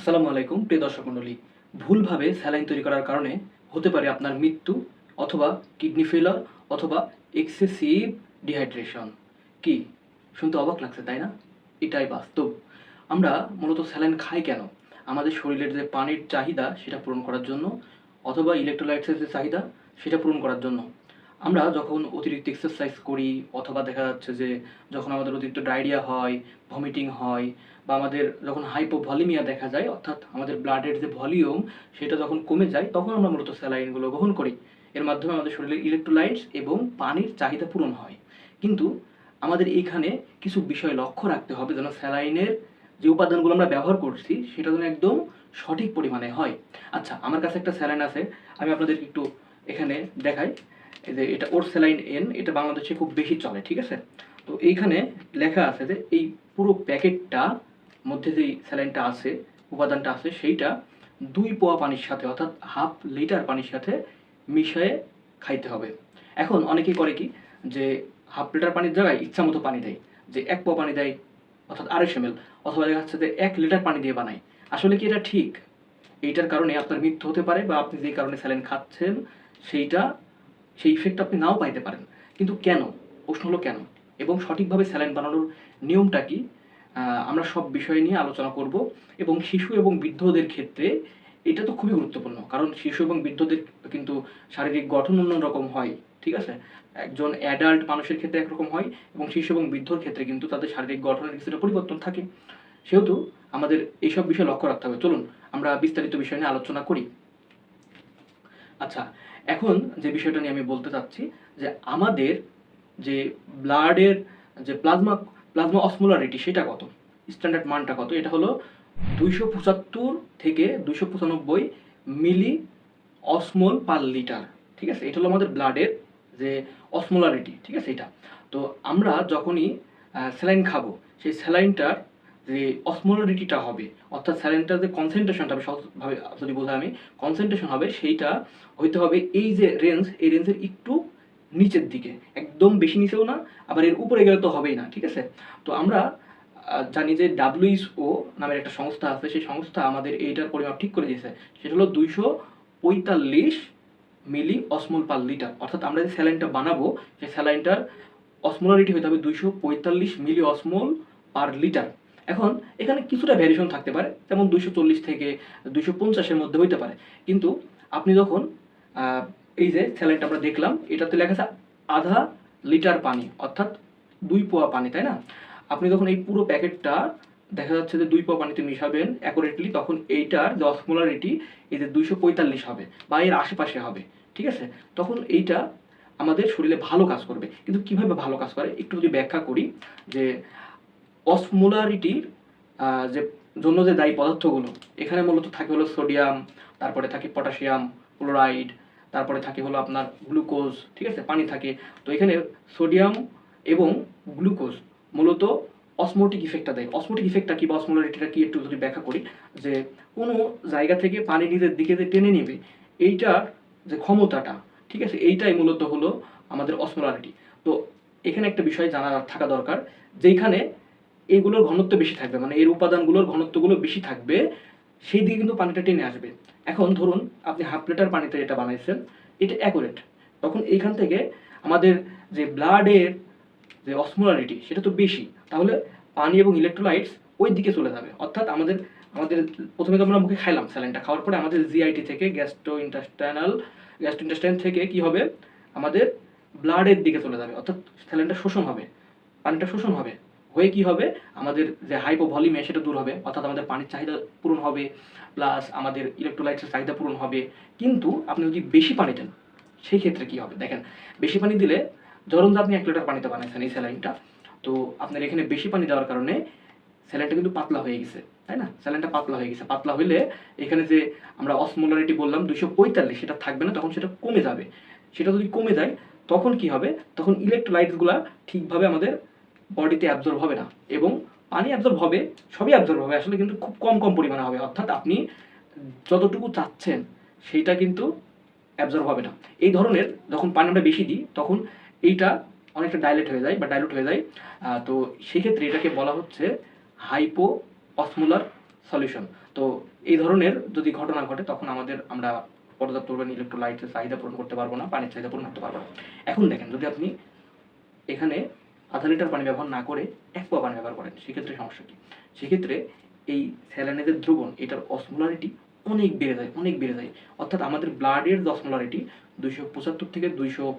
আসসালামু আলাইকুম, প্রিয় দর্শক মণ্ডলী। ভুলভাবে স্যালাইন তৈরি করার কারণে হতে পারে আপনার মৃত্যু অথবা কিডনি ফেলার অথবা এক্সেসিভ ডিহাইড্রেশন। কি? শুনতে অবাক লাগছে, তাই না? এটাই বাস্তব। আমরা মূলত স্যালাইন খাই কেন? আমাদের শরীরের যে পানির চাহিদা সেটা পূরণ করার জন্য অথবা ইলেকট্রোলাইটসের যে চাহিদা সেটা পূরণ করার জন্য। আমরা যখন অতিরিক্ত এক্সারসাইজ করি, অথবা দেখা যাচ্ছে যে যখন আমাদের অতিরিক্ত ডায়রিয়া হয় ভমিটিং হয়, বা আমাদের যখন হাইপোভলিমিয়া দেখা যায়, অর্থাৎ আমাদের ব্লাডের যে ভলিউম সেটা যখন কমে যায়, তখন আমরা মূলত স্যালাইনগুলো গ্রহণ করি। এর মাধ্যমে আমাদের শরীরের ইলেকট্রোলাইটস এবং পানির চাহিদা পূরণ হয়। কিন্তু আমাদের এইখানে কিছু বিষয় লক্ষ্য রাখতে হবে, যেন স্যালাইনের যে উপাদানগুলো আমরা ব্যবহার করছি, সেটা যেন একদম সঠিক পরিমাণে হয়। আচ্ছা আমার কাছে একটা স্যালাইন আছে, আমি আপনাদেরকে একটু এখানে দেখাই। এই যে এটা ওর স্যালাইন এন, এটা বাংলাদেশে খুব বেশি চলে, ঠিক আছে? তো এইখানে লেখা আছে যে এই পুরো প্যাকেটটা মধ্যে যেই স্যালাইনটা আছে, উপাদানটা আছে, সেইটা দুই পোয়া পানির সাথে, অর্থাৎ হাফ লিটার পানির সাথে মিশিয়ে খাইতে হবে। এখন অনেকেই করে কি যে হাফ লিটার পানির জায়গায় ইচ্ছা মতো পানি দেয়, যে এক পোয়া পানি দেয়, অর্থাৎ আড়াইশো এম অথবা দেখা যাচ্ছে যে এক লিটার পানি দিয়ে বানায়। আসলে কি এটা ঠিক? এইটার কারণে আপনার মৃত্যু হতে পারে বা আপনি যেই কারণে স্যালাইন খাচ্ছেন, সেইটা সেই ইফেক্ট আপনি নাও পাইতে পারেন। কিন্তু কেন? প্রশ্ন হলো কেন? এবং সঠিকভাবে স্যালাইন বানানোর নিয়মটা কি? আমরা সব বিষয় নিয়ে আলোচনা করব। এবং শিশু এবং বৃদ্ধদের ক্ষেত্রে এটা তো খুবই গুরুত্বপূর্ণ। কারণ শিশু এবং বৃদ্ধদের কিন্তু শারীরিক গঠন অন্য রকম হয়, ঠিক আছে? একজন অ্যাডাল্ট মানুষের ক্ষেত্রে একরকম হয় এবং শিশু এবং বৃদ্ধর ক্ষেত্রে কিন্তু তাদের শারীরিক গঠনের কিছুটা পরিবর্তন থাকে। সেহেতু আমাদের এইসব বিষয় লক্ষ্য রাখতে হবে। চলুন, আমরা বিস্তারিত বিষয় নিয়ে আলোচনা করি। আচ্ছা এখন যে বিষয়টা নিয়ে আমি বলতে চাচ্ছি, যে আমাদের যে ব্লাডের যে প্লাজমা প্লাজমা অসমোলারিটি সেটা কত? স্ট্যান্ডার্ড মানটা কত? এটা হলো দুইশো পঁচাত্তর থেকে দুইশো পঁচানব্বই মিলি অসমোল পার লিটার, ঠিক আছে? এটা হলো আমাদের ব্লাডের যে অসমোলারিটি, ঠিক আছে? এটা। তো আমরা যখনই স্যালাইন খাব, সেই স্যালাইনটার যে অসমোলারিটিটা হবে, অর্থাৎ স্যালাইনটার যে কনসেন্ট্রেশনটা হবে, সহজভাবে যদি বোঝাই আমি কনসেন্ট্রেশন হবে সেইটা হইতে হবে এই যে রেঞ্জ এই রেঞ্জের একটু নিচের দিকে, একদম বেশি নিচেও না, আবার এর উপরে গেলে তো হবেই না, ঠিক আছে? তো আমরা জানি যে ডাব্লিউএইচও নামের একটা সংস্থা আছে, সেই সংস্থা আমাদের এইটার পরিমাপ ঠিক করে দিয়েছে। সেটা হলো দুইশো পঁয়তাল্লিশ মিলি অসমোল পার লিটার অর্থাৎ আমরা যে স্যালাইনটা বানাবো, সেই স্যালাইনটার অসমোলারিটি হতে হবে দুইশো পঁয়তাল্লিশ মিলি অসমোল পার লিটার এখন এখানে কিছুটা ভ্যারিয়েশন থাকতে পারে, যেমন দুইশো চল্লিশ থেকে দুইশো পঞ্চাশের মধ্যে হইতে পারে। কিন্তু আপনি যখন এই যে স্যালাইনটা আমরা দেখলাম, এটাতে লেখা আছে আধা লিটার পানি, অর্থাৎ দুই পোয়া পানি, তাই না? আপনি যখন এই পুরো প্যাকেটটা, দেখা যাচ্ছে যে দুই পোয়া পানিতে মিশাবেন অ্যাকুরেটলি তখন এইটার যে অসমোলারিটি এই যে দুইশো পঁয়তাল্লিশ হবে, বা এর আশেপাশে হবে, ঠিক আছে? তখন এইটা আমাদের শরীরে ভালো কাজ করবে। কিন্তু কীভাবে ভালো কাজ করে, একটু যদি ব্যাখ্যা করি, যে অসমোলারিটির যে জন্য যে দায়ী পদার্থগুলো, এখানে মূলত থাকে হলো সোডিয়াম, তারপরে থাকে পটাশিয়াম, ক্লোরাইড, তারপরে থাকে হলো আপনার গ্লুকোজ, ঠিক আছে, পানি থাকে। তো এখানে সোডিয়াম এবং গ্লুকোজ মূলত অসমোটিক ইফেক্টটা দেয়। অসমোটিক ইফেক্টটা কি বা অসমোলারিটিটা কি একটু যদি ব্যাখ্যা করি, যে কোনো জায়গা থেকে পানি নিজের দিকে যে টেনে নেবে, এইটার যে ক্ষমতাটা, ঠিক আছে, এইটাই মূলত হলো আমাদের অসমোলারিটি। তো এখানে একটা বিষয় জানা থাকা দরকার যেখানে এগুলোর ঘনত্ব বেশি থাকবে মানে এর উপাদানগুলোর ঘনত্বগুলো বেশি থাকবে, সেই দিকে কিন্তু পানিটা টেনে আসবে। এখন ধরুন, আপনি হাফ লিটার পানিতে এটা বানাইছেন, এটা অ্যাকুরেট তখন এইখান থেকে আমাদের যে ব্লাডের যে অসমোলারিটি সেটা তো বেশি। তাহলে পানি এবং ইলেকট্রোলাইটস ওই দিকে চলে যাবে। অর্থাৎ আমাদের আমাদের প্রথমে তো আমরা মুখে খাইলাম স্যালাইনটা খাওয়ার পরে আমাদের জিআইটি থেকে গ্যাস্ট্রো ইন্টাস্টাইনাল গ্যাস্ট্রো ইন্টাস্টাইন থেকে কি হবে? আমাদের ব্লাডের দিকে চলে যাবে। অর্থাৎ স্যালাইনটা শোষণ হবে। পানিটা শোষণ হবে। হয়ে কি হবে? আমাদের যে হাইপোভলিমে সেটা দূর হবে, অর্থাৎ আমাদের পানির চাহিদা পূরণ হবে প্লাস আমাদের ইলেকট্রোলাইটসের চাহিদা পূরণ হবে। কিন্তু আপনি যদি বেশি পানি দেন, সেই ক্ষেত্রে কি হবে? দেখেন, বেশি পানি দিলে ধরুন আপনি এক লিটার পানিতে বানাইছেন এই স্যালাইনটা তো আপনার এখানে বেশি পানি দেওয়ার কারণে স্যালাইনটা কিন্তু পাতলা হয়ে গেছে, তাই না? স্যালাইনটা পাতলা হয়ে গেছে। পাতলা হলে এখানে যে আমরা অসমোলারিটি বললাম দুশো পঁয়তাল্লিশ, সেটা থাকবে না, তখন সেটা কমে যাবে। সেটা যদি কমে যায়, তখন কি হবে? তখন ইলেকট্রোলাইটসগুলো ঠিকভাবে আমাদের বডিতে অ্যাবজর্ব হবে না এবং পানি অ্যাবজর্ব হবে, সবই অ্যাবজর্ব হবে, আসলে কিন্তু খুব কম কম পরিমাণে হবে। অর্থাৎ আপনি যতটুকু চাচ্ছেন, সেইটা কিন্তু অ্যাবজর্ব হবে না। এই ধরনের যখন পানি আমরা বেশি দিই, তখন এইটা অনেকটা ডাইলেট হয়ে যায় বা ডাইলুট হয়ে যায়। তো সেই ক্ষেত্রে এটাকে বলা হচ্ছে হাইপো অসমুলার সলিউশন তো এই ধরনের যদি ঘটনা ঘটে, তখন আমাদের আমরা পর্যাপ্ত পরিমাণে ইলেকট্রোলাইটের চাহিদা পূরণ করতে পারব না, পানির চাহিদা পূরণ করতে পারব না। এখন দেখেন, যদি আপনি এখানে আধা লিটার পানি ব্যবহার না করে এক পোয়া পানি ব্যবহার করেন, সেক্ষেত্রে সমস্যা কি? সেক্ষেত্রে এই স্যালাইনের দ্রবণ, এটার অসমোলারিটি অনেক বেড়ে যায়, অনেক বেড়ে যায়। অর্থাৎ আমাদের ব্লাডের অসমোলারিটি দুইশো পঁচাত্তর থেকে দুইশো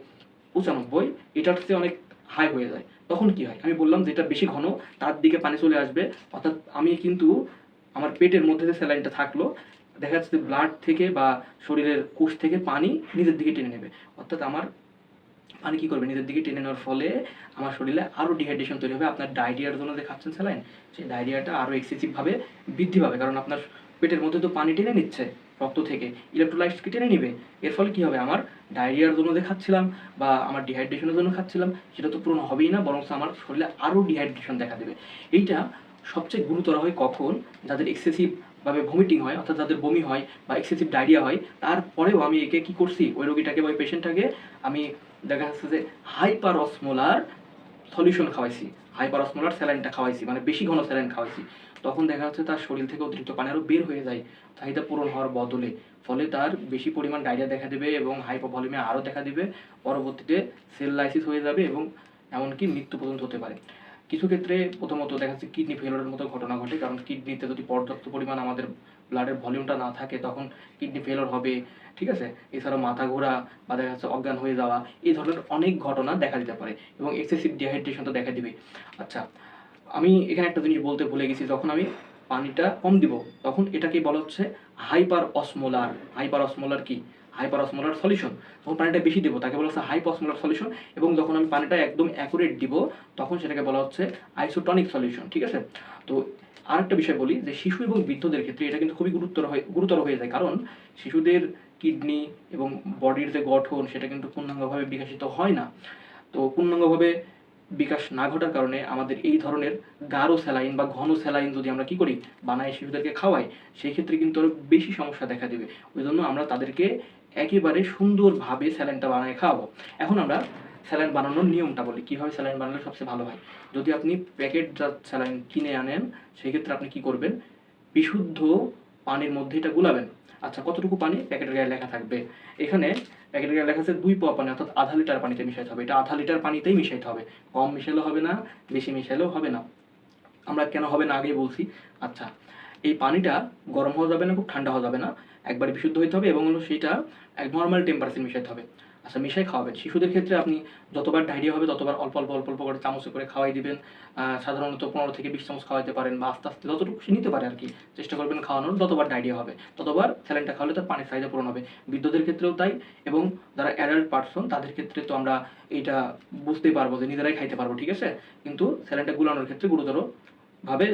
পঁচানব্বই, এটার চেয়ে অনেক হাই হয়ে যায়। তখন কি হয়? আমি বললাম যেটা বেশি ঘন, তার দিকে পানি চলে আসবে। অর্থাৎ আমি কিন্তু আমার পেটের মধ্যে যে স্যালাইনটা থাকল, দেখা যাচ্ছে ব্লাড থেকে বা শরীরের কোষ থেকে পানি নিজের দিকে টেনে নেবে। অর্থাৎ আমার পানি কি করবে? নিজের দিকে টেনে নেওয়ার ফলে আমার শরীরে আরও ডিহাইড্রেশন তৈরি হবে। আপনার ডায়রিয়ার জন্য যে খাচ্ছেন স্যালাইন সেই ডায়রিয়াটা আরও এক্সেসিভভাবে বৃদ্ধি পাবে। কারণ আপনার পেটের মধ্যে তো পানি টেনে নিচ্ছে রক্ত থেকে। ইলেকট্রোলাইটসকে টেনে নিবে। এর ফলে কি হবে? আমার ডায়রিয়ার জন্য যে খাচ্ছিলাম বা আমার ডিহাইড্রেশনের জন্য খাচ্ছিলাম, সেটা তো পূরণ হবেই না বরং আমার শরীরে আরও ডিহাইড্রেশন দেখা দেবে। এইটা সবচেয়ে গুরুতর হয় কখন? যাদের এক্সেসিভ ভাবে ভমিটিং হয়, অর্থাৎ যাদের বমি হয় বা এক্সেসিভ ডায়রিয়া হয়, তারপরেও আমি একে কি করছি? ওই রোগীটাকে বা ওই পেশেন্টটাকে আমি দেখা যাচ্ছে যে হাইপার অসমোলার সলিউশন খাওয়াইছি। হাইপার অসমোলার স্যালাইনটা খাওয়াইছি মানে বেশি ঘন স্যালাইন খাওয়াইছি। তখন দেখা যাচ্ছে তার শরীর থেকে অতিরিক্ত পানি আরও বের হয়ে যায়, চাহিদা পূরণ হওয়ার বদলে। ফলে তার বেশি পরিমাণ ডায়রিয়া দেখা দেবে এবং হাইপোভলিমিয়া আরও দেখা দেবে। পরবর্তীতে সেল লাইসিস হয়ে যাবে এবং এমনকি মৃত্যু পর্যন্ত হতে পারে। কিছু ক্ষেত্রে প্রথমত দেখা যাচ্ছে কিডনি ফেলোরের মতো ঘটনা ঘটে, কারণ কিডনিতে যদি পর্যাপ্ত পরিমাণ আমাদের ব্লাডের ভলিউমটা না থাকে, তখন কিডনি ফেলোর হবে, ঠিক আছে? এছাড়াও মাথা ঘোরা বা দেখা যাচ্ছে অজ্ঞান হয়ে যাওয়া, এই ধরনের অনেক ঘটনা দেখা দিতে পারে এবং এক্সেসিভ ডিহাইড্রেশন তো দেখা দিবে। আচ্ছা আমি এখানে একটা জিনিস বলতে ভুলে গেছি, যখন আমি পানিটা কম দিব, তখন এটাকে বলা হচ্ছে হাইপার অসমোলার হাইপার অসমোলার কি? Hyper osmolar solution. তখন পানিটা বেশি দেবো, তাকে বলা হচ্ছে হাইপার অসমোলার সলিউশন এবং যখন আমি পানিটা একদম অ্যাকুরেট দিব, তখন সেটাকে বলা হচ্ছে আইসোটনিক সলিউশন, ঠিক আছে? তো আরেকটা বিষয় বলি যে শিশু এবং বৃদ্ধদের ক্ষেত্রে এটা কিন্তু খুবই গুরুতর হয়ে গুরুতর হয়ে যায়। কারণ শিশুদের কিডনি এবং বডির যে গঠন, সেটা কিন্তু পূর্ণাঙ্গভাবে বিকাশিত হয় না। তো পূর্ণাঙ্গভাবে বিকাশ না ঘটার কারণে আমাদের এই ধরনের গাঢ় স্যালাইন বা ঘন স্যালাইন যদি আমরা কি করি বানাই শিশুদেরকে খাওয়াই সেই ক্ষেত্রে কিন্তু আরও বেশি সমস্যা দেখা দেবে। ওই জন্য আমরা তাদেরকে একেবারে সুন্দরভাবে স্যালাইনটা বানিয়ে খাওয়াবো। এখন আমরা স্যালাইন বানানোর নিয়মটা বলি। কীভাবে স্যালাইন বানালে সবচেয়ে ভালো হয়? যদি আপনি প্যাকেটজাত স্যালাইন কিনে আনেন, সেক্ষেত্রে আপনি কি করবেন? বিশুদ্ধ পানির মধ্যে এটা গুলাবেন। আচ্ছা কতটুকু পানি? প্যাকেটের গায়ে লেখা থাকবে। এখানে প্যাকেটের গায়ে লেখা আছে দুই পোয়া পানি, অর্থাৎ আধা লিটার পানিতে মিশাইতে হবে। এটা আধা লিটার পানিতেই মিশাইতে হবে। কম মিশালেও হবে না, বেশি মিশালেও হবে না। আমরা কেন হবে না আগেই বলছি। আচ্ছা এই পানিটা গরম হওয়া যাবে না, খুব ঠান্ডা হওয়া যাবে না। একবারে বিশুদ্ধ হইতে হবে এবং হলো সেটা এক নর্মাল টেম্পারেচার মিশাইতে হবে। আচ্ছা মিশাই খাওয়াবেন। শিশুদের ক্ষেত্রে আপনি যতবার ডায়রিয়া হবে, ততবার অল্প অল্প অল্প অল্প করে চামচে করে খাওয়াই দিবেন। সাধারণত পনেরো থেকে বিশ চামচ খাওয়াইতে পারেন বা আস্তে আস্তে যতটুকু সে নিতে পারে আর কি চেষ্টা করবেন খাওয়ানোর, যতবার ডায়রিয়া হবে, ততবার স্যালাইনটা খাওয়ালে তার পানির চাহিদা পূরণ হবে। বৃদ্ধদের ক্ষেত্রেও তাই এবং যারা অ্যাডাল্ট পার্সন তাদের ক্ষেত্রে তো আমরা এইটা বুঝতেই পারব যে নিজেরাই খাইতে পারব, ঠিক আছে? কিন্তু স্যালাইনটা গুলানোর ক্ষেত্রে গুরুতর ভাবে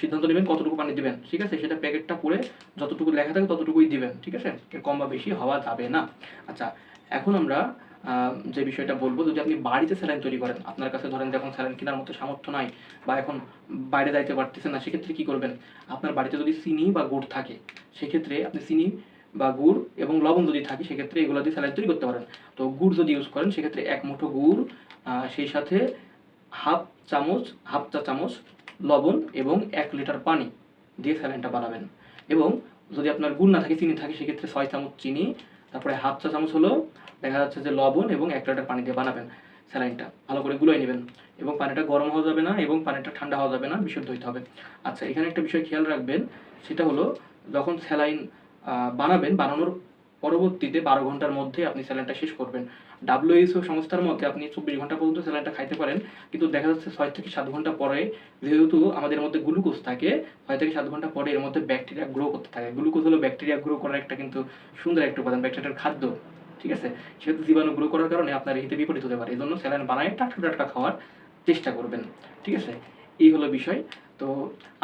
সিদ্ধান্ত নেবেন কতটুকু পানি দিবেন, ঠিক আছে? সেটা প্যাকেটটা পরে যতটুকু লেখা থাকে ততটুকুই দিবেন, ঠিক আছে? এর কম বা বেশি হওয়া যাবে না। আচ্ছা এখন আমরা যে বিষয়টা বলব, যদি আপনি বাড়িতে স্যালাইন তৈরি করেন, আপনার কাছে ধরেন যখন স্যালাইন কেনার মতো সামর্থ্য নাই বা এখন বাইরে যাইতে পারতেছেন না, সেক্ষেত্রে কি করবেন? আপনার বাড়িতে যদি চিনি বা গুড় থাকে, সেক্ষেত্রে আপনি চিনি বা গুড় এবং লবণ যদি থাকে, সেক্ষেত্রে এগুলো দিয়ে স্যালাইন তৈরি করতে পারেন। তো গুড় যদি ইউজ করেন, সেক্ষেত্রে এক মুঠো গুড় সেই সাথে হাফ চামচ, হাফ চা চামচ লবণ এবং এক লিটার পানি দিয়ে স্যালাইনটা বানাবেন। এবং যদি আপনার গুড় না থাকে, চিনি থাকে, সেক্ষেত্রে ছয় চামচ চিনি, তারপরে হাফ চা চামচ হলো, দেখা যাচ্ছে যে লবণ এবং এক লিটার পানি দিয়ে বানাবেন স্যালাইনটা। ভালো করে গুলোয় নেবেন এবং পানিটা গরম হওয়া যাবে না এবং পানিটা ঠান্ডা হওয়া যাবে না, বিশুদ্ধ হইতে হবে। আচ্ছা এখানে একটা বিষয় খেয়াল রাখবেন, সেটা হলো যখন স্যালাইন বানাবেন, বানানোর পরবর্তীতে বারো ঘণ্টার মধ্যে আপনি স্যালাইনটা শেষ করবেন। ডাব্লিউএইচও সংস্থার মতে আপনি চব্বিশ ঘণ্টা পর্যন্ত স্যালাইনটা খাইতে পারেন, কিন্তু দেখা যাচ্ছে ছয় থেকে সাত ঘণ্টা পরে যেহেতু আমাদের মধ্যে গ্লুকোজ থাকে, ছয় থেকে সাত ঘণ্টা পরে এর মধ্যে ব্যাকটেরিয়া গ্রো করতে থাকে। গ্লুকোজ হলো ব্যাকটেরিয়া গ্রো করার একটা কিন্তু সুন্দর একটা উপাদান ব্যাকটেরিয়ার খাদ্য, ঠিক আছে? সেহেতু জীবাণু গ্রো করার কারণে আপনার হিতে বিপরীত হতে পারে। এই জন্য স্যালাইন বানায় টাটকা টাটকা খাওয়ার চেষ্টা করবেন, ঠিক আছে? এই হলো বিষয়। তো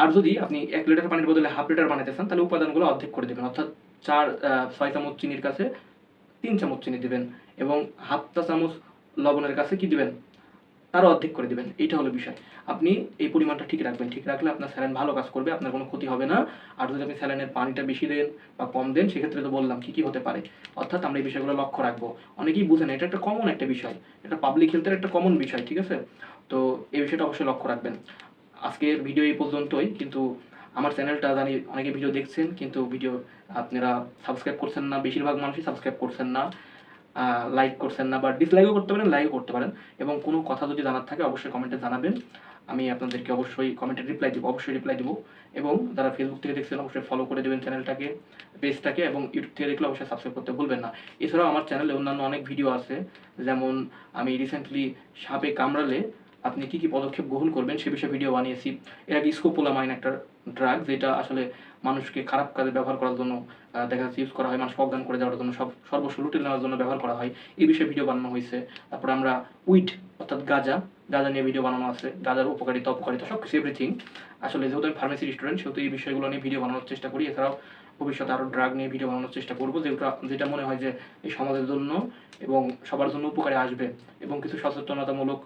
আর যদি আপনি এক লিটার পানির বদলে হাফ লিটার বানাতে চান, তাহলে উপাদানগুলো অর্ধেক করে দেবেন। অর্থাৎ চার ছয় চামচ চিনির কাছে তিন চামচ চিনি দিবেন। এবং হাফ চা চামচ লবণের কাছে কি দিবেন? তারও অর্ধেক করে দিবেন। এইটা হলো বিষয়। আপনি এই পরিমাণটা ঠিক রাখবেন। ঠিক রাখলে আপনার স্যালাইন ভালো কাজ করবে, আপনার কোনো ক্ষতি হবে না। আর যদি আপনি স্যালাইনের পানিটা বেশি দেন বা কম দেন, সেক্ষেত্রে তো বললাম কি কি হতে পারে? অর্থাৎ আমরা এই বিষয়গুলো লক্ষ্য রাখব। অনেকেই বুঝেন এটা একটা কমন একটা বিষয়। এটা পাবলিক হেলথের একটা কমন বিষয়, ঠিক আছে? তো এই বিষয়টা অবশ্যই লক্ষ্য রাখবেন। আজকের ভিডিও এই পর্যন্তই। কিন্তু আমার চ্যানেলটা জানি অনেকে ভিডিও দেখছেন, কিন্তু ভিডিও আপনারা সাবস্ক্রাইব করছেন না, বেশিরভাগ মানুষই সাবস্ক্রাইব করছেন না। লাইক করছেন না বা ডিসলাইকও করতে পারেন লাইকও করতে পারেন। এবং কোনো কথা যদি জানার থাকে, অবশ্যই কমেন্টে জানাবেন। আমি আপনাদেরকে অবশ্যই কমেন্টে রিপ্লাই দেবো, অবশ্যই রিপ্লাই দেবো। এবং যারা ফেসবুক থেকে দেখছেন, অবশ্যই ফলো করে দেবেন চ্যানেলটাকে পেজটাকে এবং ইউটিউব থেকে দেখলে অবশ্যই সাবস্ক্রাইব করতে ভুলবেন না। এছাড়াও আমার চ্যানেলে অন্যান্য অনেক ভিডিও আছে। যেমন আমি রিসেন্টলি সাপে কামড়ালে আপনি কি কি পদক্ষেপ গ্রহণ করবেন সে বিষয়ে ভিডিও বানিয়েছি। এর আগে স্কোপোলামাইন একটা ড্রাগ যেটা আসলে মানুষকে খারাপ কাজে ব্যবহার করার জন্য দেখা যাচ্ছে ইউজ করা হয় মানুষ অজ্ঞান করে দেওয়ার জন্য, সব সর্বস্ব লুটে নেওয়ার জন্য ব্যবহার করা হয়। এই বিষয়ে ভিডিও বানানো হয়েছে। তারপরে আমরা উইট অর্থাৎ গাঁজা গাঁজা নিয়ে ভিডিও বানানো আছে। গাঁজার উপকারিতা, অপকারিতা সব কিছু এভরিথিং আসলে যেহেতু আমি ফার্মেসি স্টুডেন্ট সেহেতু এই বিষয়গুলো নিয়ে ভিডিও বানানোর চেষ্টা করি। এছাড়াও ভবিষ্যতে আরও ড্রাগ নিয়ে ভিডিও বানানোর চেষ্টা করব। যেটা যেটা মনে হয় যে এই সমাজের জন্য এবং সবার জন্য উপকারে আসবে এবং কিছু সচেতনতামূলক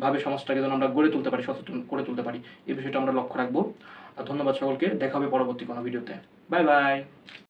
ভাবে সমাজটাকে যেন আমরা গড়ে তুলতে পারি, সচেতন করে তুলতে পারি, এই বিষয়টা আমরা লক্ষ্য রাখব। আর ধন্যবাদ সকলকে, দেখা হবে পরবর্তী কোনো ভিডিওতে। Bye bye!